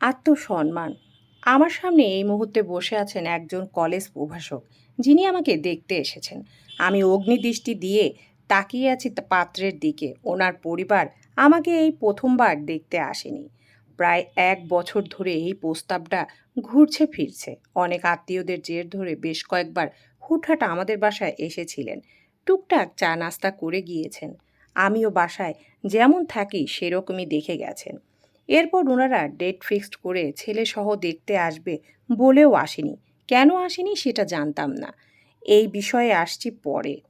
আত্মসম্মান। আমার সামনে এই মুহূর্তে বসে আছেন একজন কলেজ প্রভাষক, যিনি আমাকে দেখতে এসেছেন। আমি অগ্নিদৃষ্টি দিয়ে তাকিয়ে আছি পাত্রের দিকে। ওনার পরিবার আমাকে এই প্রথমবার দেখতে আসেনি। প্রায় এক বছর ধরে এই প্রস্তাবটা ঘুরছে ফিরছে। অনেক আত্মীয়দের জের ধরে বেশ কয়েকবার হুটহাট আমাদের বাসায় এসেছিলেন। টুকটাক চা নাস্তা করে গিয়েছেন। আমিও বাসায় যেমন থাকি সেরকমই দেখে গেছেন। এরপর ওনারা ডেট ফিক্সড করে ছেলেসহ দেখতে আসবে বলেও আসেনি। কেন আসেনি সেটা জানতাম না। এই বিষয়ে আসছি পরে।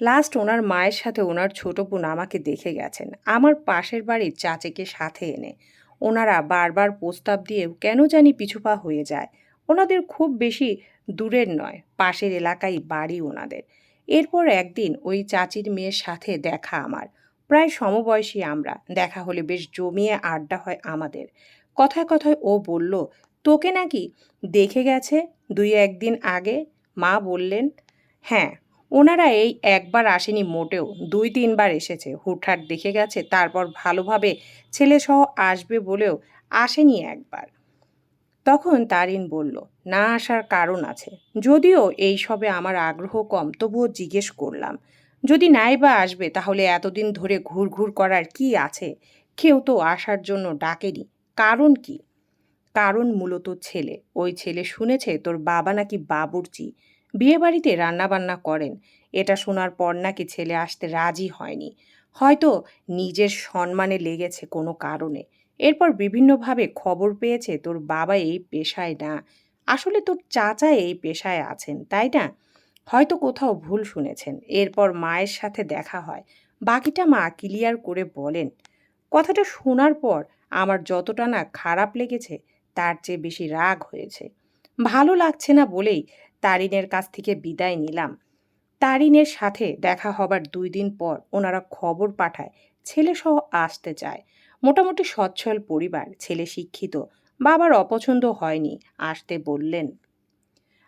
লাস্ট ওনার মায়ের সাথে ওনার ছোট বোন আমাকে দেখে গেছেন। আমার পাশের বাড়ির চাচিকে সাথে এনে। ওনারা বারবার প্রস্তাব দিয়েও কেন জানি পিছুপা হয়ে যায়। ওনাদের খুব বেশি দূরের নয়, পাশের এলাকায় বাড়ি ওনাদের। এরপর একদিন ওই চাচির মেয়ের সাথে দেখা আমার। প্রায় সমবয়সী আমরা। দেখা হলে বেশ জমিয়ে আড্ডা হয় আমাদের। কথায় কথায় ও বলল, তোকে নাকি দেখে গেছে দুই একদিন আগে? মা বললেন হ্যাঁ ওনারা এই একবার আসেনি মোটেও, দুই তিনবার এসেছে। হুটহাট দেখে গেছে, তারপর ভালোভাবে ছেলেসহ আসবে বলেও আসেনি একবার। তখন তারিন বলল, না আসার কারণ আছে। যদিও এই সবে আমার আগ্রহ কম, তবুও জিজ্ঞেস করলাম। যদি নাই বা আসবে, তাহলে এতদিন ধরে ঘুরঘুর করার কি আছে? কেউ তো আসার জন্য ডাকেনি। কারণ কি? কারণ মূলত ছেলে। ওই ছেলে শুনেছে তোর বাবা নাকি বাবুর্চি। বিয়েবাড়িতে রান্নাবান্না করেন। এটা শোনার পর নাকি ছেলে আসতে রাজি হয়নি। হয়তো নিজের সম্মানে লেগেছে কোনো কারণে। এরপর বিভিন্নভাবে খবর পেয়েছে তোর বাবা এই পেশায় না। আসলে তোর চাচা এই পেশায় আছেন, তাই না? হয়তো কোথাও ভুল শুনেছেন। এরপর মায়ের সাথে দেখা হয়। বাকিটা মা ক্লিয়ার করে বলেন, কথাটা শোনার পর আমার যতটা না খারাপ লেগেছে, তার চেয়ে বেশি রাগ হয়েছে। ভালো লাগছে না বলেই তারিনের কাছ থেকে বিদায় নিলাম। তারিনের সাথে দেখা হবার দুই দিন পর ওনারা খবর পাঠায়, ছেলেসহ আসতে চায়। মোটামুটি সচ্ছল পরিবার, ছেলে শিক্ষিত, বাবার অপছন্দ হয়নি, আসতে বললেন।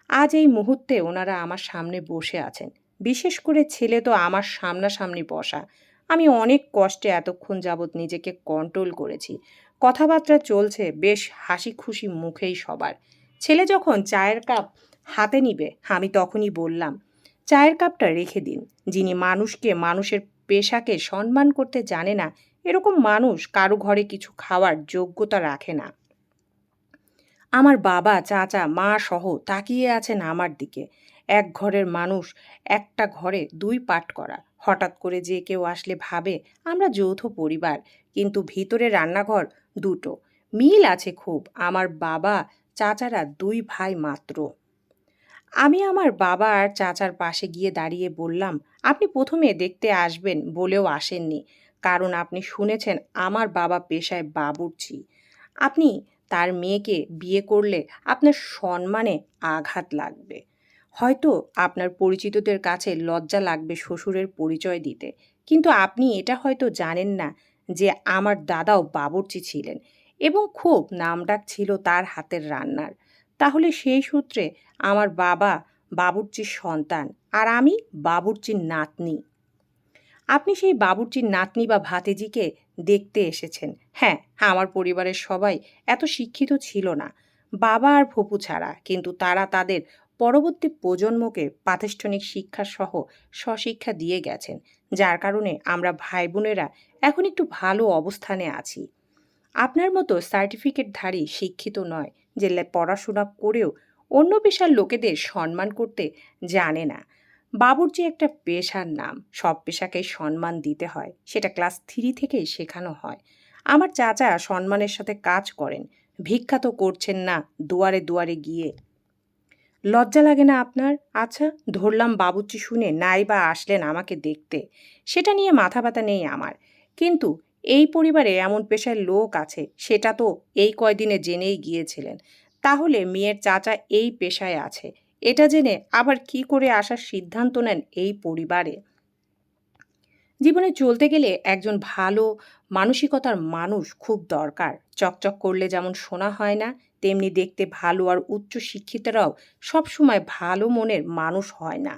আজ এই মুহূর্তে ওনারা আমার সামনে বসে আছেন। বিশেষ করে ছেলে তো আমার সামনাসামনি বসা। আমি অনেক কষ্টে এতক্ষণ যাবৎ নিজেকে কন্ট্রোল করেছি। কথাবার্তা চলছে, বেশ হাসি খুশি মুখেই সবার। ছেলে যখন চায়ের কাপ হাতে নিবে, আমি তখনই বললাম, চায়ের কাপটা রেখে দিন। যিনি মানুষকে, মানুষের পেশাকে সম্মান করতে জানে না, এরকম মানুষ কারও ঘরে কিছু খাওয়ার যোগ্যতা রাখে না। আমার বাবা, চাচা, মা সহ তাকিয়ে আছেন আমার দিকে। এক ঘরের মানুষ, একটা ঘরে দুই পাট করা। হঠাৎ করে যে কেউ আসলে ভাবে, আমরা যৌথ পরিবার, কিন্তু ভিতরে রান্নাঘর দুটো। মিল আছে খুব, আমার বাবা, চাচারা দুই ভাই মাত্র। আমি আমার বাবা আর চাচার পাশে গিয়ে দাঁড়িয়ে বললাম, আপনি প্রথমে দেখতে আসবেন বলেও আসেননি। কারণ আপনি শুনেছেন, আমার বাবা পেশায় বাবুর্চি। আপনি তার মেয়েকে বিয়ে করলে আপনার সম্মানে আঘাত লাগবে। হয়তো আপনার পরিচিতদের কাছে লজ্জা লাগবে শ্বশুরের পরিচয় দিতে। কিন্তু আপনি এটা হয়তো জানেন না যে আমার দাদাও বাবুর্চি ছিলেন এবং খুব নামডাক ছিল তার হাতের রান্নার। তাহলে সেই সূত্রে আমার বাবা বাবুর্চির সন্তান আর আমি বাবুর্চির নাতনি। আপনি সেই বাবুর্চির নাতনি বা ভাতেজিকে দেখতে এসেছেন। হ্যাঁ আমার পরিবারের সবাই এত শিক্ষিত ছিল না। বাবা আর ফুপু ছাড়া, কিন্তু তারা তাদের পরবর্তী প্রজন্মকে প্রাতিষ্ঠানিক শিক্ষা সহ স্বশিক্ষা দিয়ে গেছেন। যার কারণে আমরা ভাই বোনেরা এখন একটু ভালো অবস্থানে আছি। আপনার মতো সার্টিফিকেটধারী শিক্ষিত নয়, যে পড়াশোনা করেও অন্য পেশার লোকেদের সম্মান করতে জানে না। বাবুর্চি একটা পেশার নাম। সব পেশাকেই সম্মান দিতে হয়। সেটা ক্লাস থ্রি থেকেই শেখানো হয়। আমার চাচা সম্মানের সাথে কাজ করেন। ভিক্ষা তো করছেন না, দুয়ারে দুয়ারে গিয়ে। লজ্জা লাগে না আপনার? আচ্ছা ধরলাম বাবুর্চি শুনে নাই বা আসলেন আমাকে দেখতে। সেটা নিয়ে মাথা ব্যথা নেই আমার। কিন্তু এই পরিবারে এমন পেশার লোক আছে, সেটা তো এই কয়দিনে জেনেই গিয়েছিলেন। তাহলে মেয়ের চাচা এই পেশায় আছে। এটা জেনে আবার কি করে আসার সিদ্ধান্ত নেন এই পরিবারে? জীবনে চলতে গেলে একজন ভালো মানসিকতার মানুষ খুব দরকার। চকচক করলে যেমন শোনা হয় না, তেমনি দেখতে ভালো আর উচ্চ শিক্ষিতরাও সবসময় ভালো মনের মানুষ হয় না।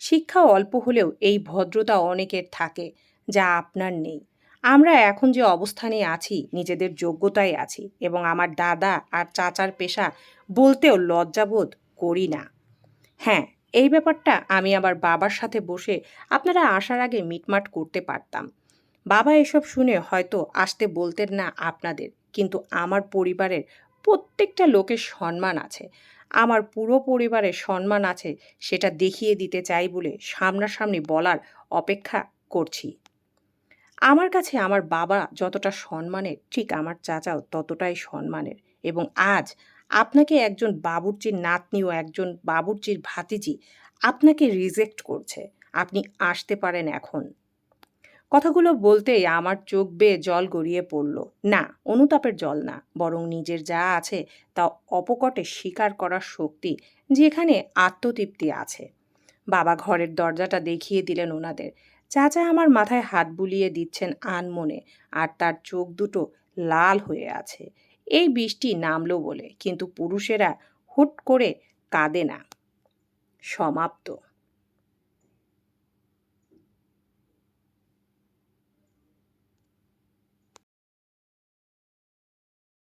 শিক্ষা অল্প হলেও এই ভদ্রতা অনেকের থাকে, যা আপনার নেই। আমরা এখন যে অবস্থানে আছি, নিজেদের যোগ্যতায় আছি এবং আমার দাদা আর চাচার পেশা বলতেও লজ্জাবোধ করি না। হ্যাঁ এই ব্যাপারটা আমি আবার বাবার সাথে বসে আপনারা আসার আগে মিটমাট করতে পারতাম। বাবা এসব শুনে হয়তো আসতে বলতেন না আপনাদের, কিন্তু আমার পরিবারের প্রত্যেকটা লোকের সম্মান আছে। আমার পুরো পরিবারের সম্মান আছে সেটা দেখিয়ে দিতে চাই বলে সামনাসামনি বলার অপেক্ষা করছি। আমার কাছে আমার বাবা যতটা সম্মানের, ঠিক আমার চাচাও ততটাই সম্মানের। এবং আজ আপনাকে একজন বাবুর্চির নাতনি ও একজন বাবুর্চির ভাতিজি আপনাকে রিজেক্ট করছে। আপনি আসতে পারেন এখন। কথাগুলো বলতেই আমার চোখ বেয়ে জল গড়িয়ে পড়ল। না, অনুতাপের জল না, বরং নিজের যা আছে তা অপকটে স্বীকার করার শক্তি যেখানে আত্মতৃপ্তি আছে। বাবা ঘরের দরজাটা দেখিয়ে দিলেন ওনাদের। চাচা আমার মাথায় হাত বুলিয়ে দিচ্ছেন আনমনে, আর তার চোখ দুটো লাল হয়ে আছে। এই বৃষ্টি নামলো বলে কিন্তু পুরুষেরা হুট করে কাঁদে না। সমাপ্ত।